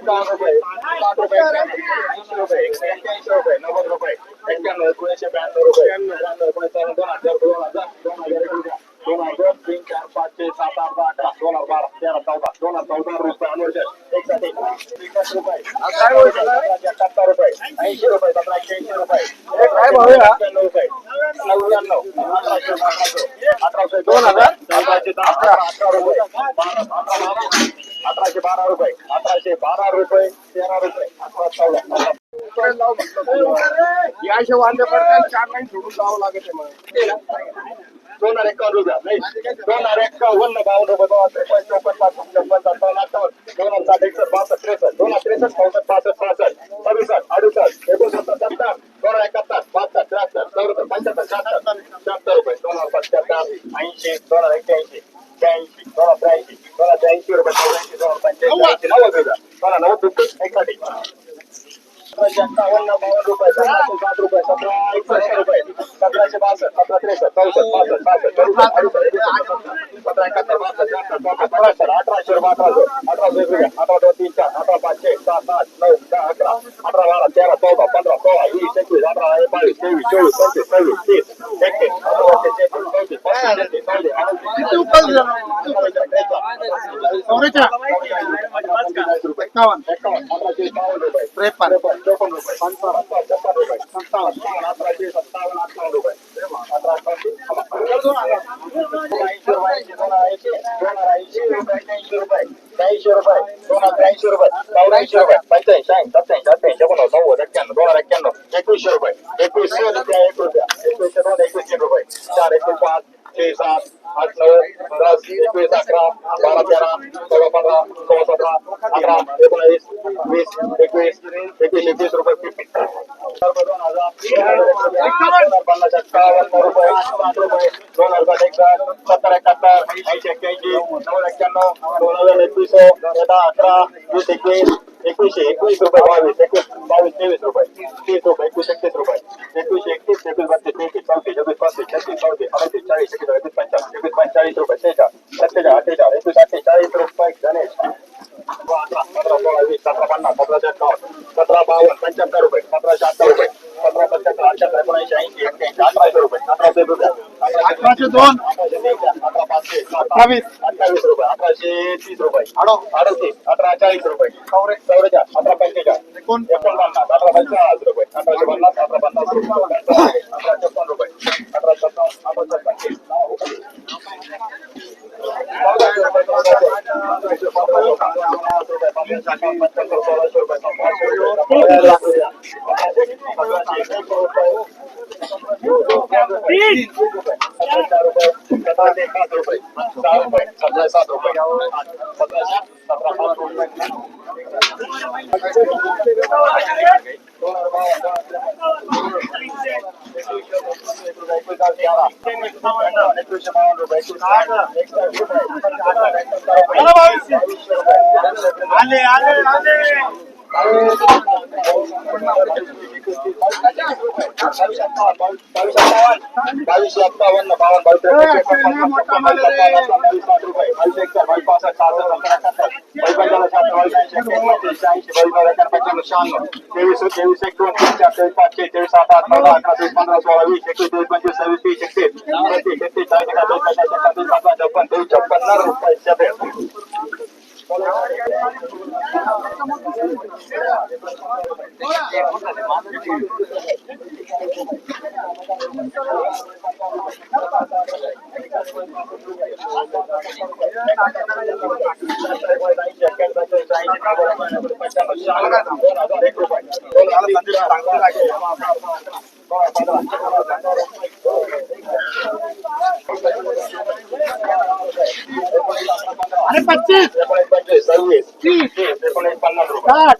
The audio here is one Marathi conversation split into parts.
एकावन्न रुपये साठ रुपये ऐंशी रुपये एक्क्याऐंशी रुपये नव्वद रुपये एक्क्याण्णव एकोणीसशे ब्याण्णव रुपये एकोणीस दोन हजार दोन हजार दोन हजार एक दोन हजार तीन चार पाच छे सात आठ दहा दोन हजार बारा तेरा चौदा दोन हजार चौदा रुपये. एक रुपये एकाहत्तर रुपये ऐंशी रुपये सतरा एक्क्याऐंशी रुपये काय भाव एक्क्याण्णव रुपये नव्याण्णव अठराशे अठराशे दोन हजार अठराशे दहा अठरा रुपये बारा अठरा बारा अठराशे बारा रुपये. अठराशे बारा रुपये तेरा रुपये. अठरा चौदा याशे वांदे पडतात चार नाही सोडून जावं लागत दोन हजार एकावन्न रुपया. नाही दोन हजार एकावन्न बावन्न रुपये. दोन हजार त्रेपन्न चौपन्न पासष्ट छप्पन सत्तावन्न अठ्ठावन्न दोन हजार साठ एकसष्ट बासष्ट त्रेसष्ट. दोन हजार त्रेसष्ट चौसष्ट पासष्ट सहासष्ट सदुसष्ट अडुसष्ट एकोणसत्तर सत्तर दोन हजार एकाहत्तर बहात्तर त्र्याहत्तर चौऱ्याहत्तर पंच्याहत्तर शहात्तर शहात्तर रुपये दोन हजार सत्याहत्तर ऐंशी दोन हजार एक्क्याऐंशी ब्याऐंशी दोन हजार त्र्याऐंशी दोन हजार त्र्याऐंशी रुपये चौऱ्याऐंशी दोन हजार पंच्याऐंशी नव्वद रुपये दुःखच हजार अठ्ठावन्न बावन्न रुपये सतराशे सात रुपये सतरा एकसष्ट रुपये सतराशे बासष्ट सतरा त्रेसष्ट चौसष्ट पासष्ट पासष्ट सतरा एकाहत्तर बहात्तर चौसष्ट अठराशे रुपये अठराशे अठराशे रुपये अठरा दोन तीन चार अठरा पाच छे सात नऊ दहा अकरा अठरा बारा तेरा चौदा पंधरा सोळा वीस एकवीस अठरा बावीस तेवीस चोवीस पंचवीस सव्वीस तीस एकतीस अठरा चौतीस पस्तीस एकावन्न एकावन्न अठराशे बावन्न रुपये त्रेपन्न चौपन्न रुपये पंचावन्न छप्पन रुपये सत्तावन्न अठराशे सत्तावन्न अठ्ठावन्न रुपये अठरा ऐंशी रुपये ऐंशी दोन ऐंशी दोन ऐंशी रुपये ऐंशी रुपये त्र्याऐंशी रुपये दोन हजार त्र्याऐंशी रुपये चौऱ्याऐंशी रुपये पंच्याऐंशी ऐंशी सत्याऐंशी अठ्ठ्याऐंशी एकोणनव्वद नव्वद एक्क्याण्णव दोन हजार एक्क्याण्णव एकवीसशे रुपये एकवीसशे रुपये. एक रुपया एकवीसशे दोन एकवीसशे रुपये चार एकवीस पाच छे सात आठ नऊ दस एकवीस अकरा बारा तेरा चौदा पंधरा सोळा सतरा अठरा एकोणावीस वीस एकवीस एकवीस रुपये फिफ्टी दोन हजार पन्नास अठ्ठावन्न रुपये साठ रुपये दोन हजार एकसष्ट सत्तर एकाहत्तर ऐंशी एक्क्याऐंशी नव्वद एक्क्याण्णव दोन हजार एकवीस दहा अकरा वीस एकवीस एकवीसशे एकवीस रुपये बावीस एकवीस बावीस तेवीस रुपये तीस रुपये एकवीस एकतीस रुपये एकवीसशे पंच्याहत्तर रुपये सतराशे अठ्ठावन्न रुपये सतरा पंच्याहत्तर अठ्याहत्तर एकोणऐंशी ऐंशी एक्क्याऐंशी अठराशे रुपये अठराशे रुपये। अठराशे दोन। अठरा पाचशे अठ्ठावीस अठ्ठावीस रुपये अठराशे तीस रुपये अडतीस अठरा चाळीस रुपये चौवेचाळीस अठरा पंचेचाळीस एकोण एकोणपन्नास अठरा पंचाळीस रुपये अठराशे पन्नास अठरा पन्नास रुपये अठरा छप्पन रुपये अठरा सत्तावन्न अठरा छप्पन सात रुपये आले बावीसशे अठ्ठावन्न बावन्न बावीस रुपये बावीस एकशे बावीस पासष्ट सहासष्ट सत्तर अठ्याहत्तर बावीस पंच्याऐंशी ऐंशी बावीस बावीस पंच्याण्णव शहाण्णव तेवीस तेवीस एक दोन तीन चार तेवीस पाच छे तेवीस सात आठ नऊ दहा अकरा तेवीस पंधरा सोळा वीस एकवीस तेवीस पंचवीस अरे पच्चीस एकोणीस पन्नास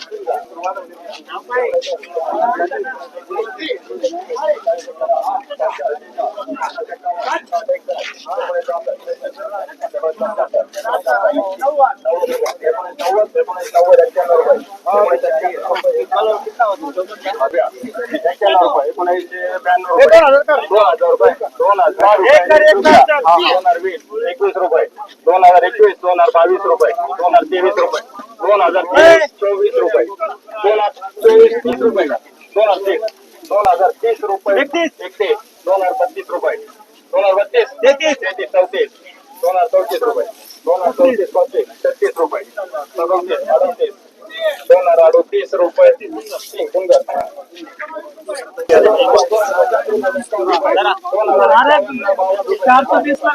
नव्वद एकोणीस नव्वद एक्क्याण्णव रुपये एक्क्याण्णव रुपये एकोणीसशे ब्याण्णव रुपये दोन हजार रुपये दोन हजार रुपये हा, दोन हजार वीस एकवीस रुपये दोन हजार एकवीस दोन हजार बावीस रुपये दोन हजार तेवीस रुपये दोन हज़ार चोवीस रुपये दोन हज़ार चोवीस तीस रुपये दोन हज़ार दोन हज़ार तीस रुपये एकतीस एकतीस दोन हज़ार बत्तीस रुपये दोन हज़ार बत्तीस तेहतीस तेहतीस चौतीस दोन हज़ार चौतीस रुपये दोन हज़ार चौतीस पस्तीस छत्तीस रुपये सदोतीस अडतीस दोन हज़ार अडतीस रुपये सुंदर चारशे वीस ला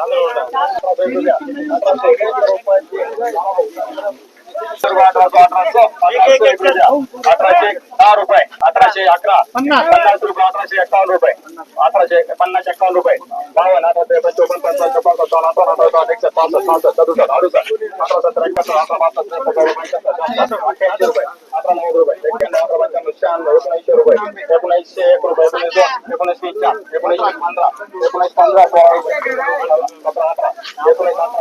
नाही अठराशे दहा रुपये अठराशे अकरा पन्नास रुपये अठराशे एकावन्न रुपये अठराशे पन्नास अठराशे चोपन्न पंचावन्न छप्पन्न पासष्ट अडुसष्ट अठरा एकाहत्तर अठरा रुपये अठरा नव्वद रुपये। शहाण्णव एकोणऐंशी रुपये एकोणऐंशी एक रुपये एकोणीस दोन एकोणीस वीस चार एकोणीस पंधरा एकोणीस पंधरा सोळा रुपये सतरा अठरा एकोणीस अठरा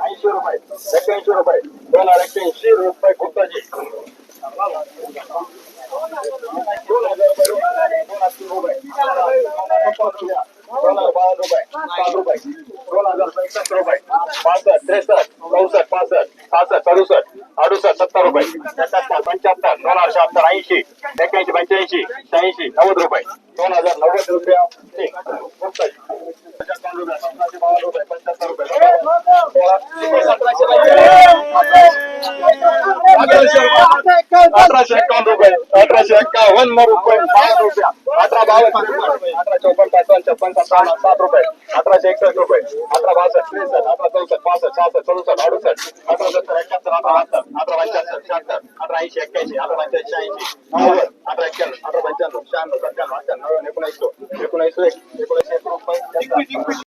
ऐंशी रुपये एक्क्याऐंशी रुपये दोन हजार एक्क्याऐंशी रुपये सात रुपये. दोन हजार एकसष्ट रुपये. पासष्ट त्रेसष्ट चौसष्ट पासष्ट सहासष्ट सदुसष्ट अडुसष्ट सत्तर रुपये. एकाहत्तर पंच्याहत्तर दोन हजार शहात्तर ऐंशी एक्क्याऐंशी पंच्याऐंशी शहाऐंशी नव्वद रुपये. दोन हजार नव्वद रुपया. पंच्याहत्तर रुपये अठराशे एक्कावन रुपये. अठराशे एक्कावन्न रुपये. पाच रुपया. अठरा बावन्न. रुपये अठरा चौपन्न पाच छप्पन सत्तावन्न सात रुपये. अठराशे एकसष्ट रुपये. अठरा बासष्ट त्रेसष्ट अठरा चौसष्ट पासष्ट सहासष्ट सदुसष्ट अडुसष्ट अठरा सत्तर एकाहत्तर अठरा बहात्तर अठरा पंच्याहत्तर शहात्तर अठरा ऐंशी एक्क्याऐंशी अठरा पंच्याऐंशी ऐंशी नव्वद अठरा एक्क्याण्णव अठरा पंच्याण्णव शहाण्णव सत्त्याण्णव अठ्ठ्याण्णव एकोणऐंशी एकोणऐंशी एक एकोणऐंशी एक रुपये.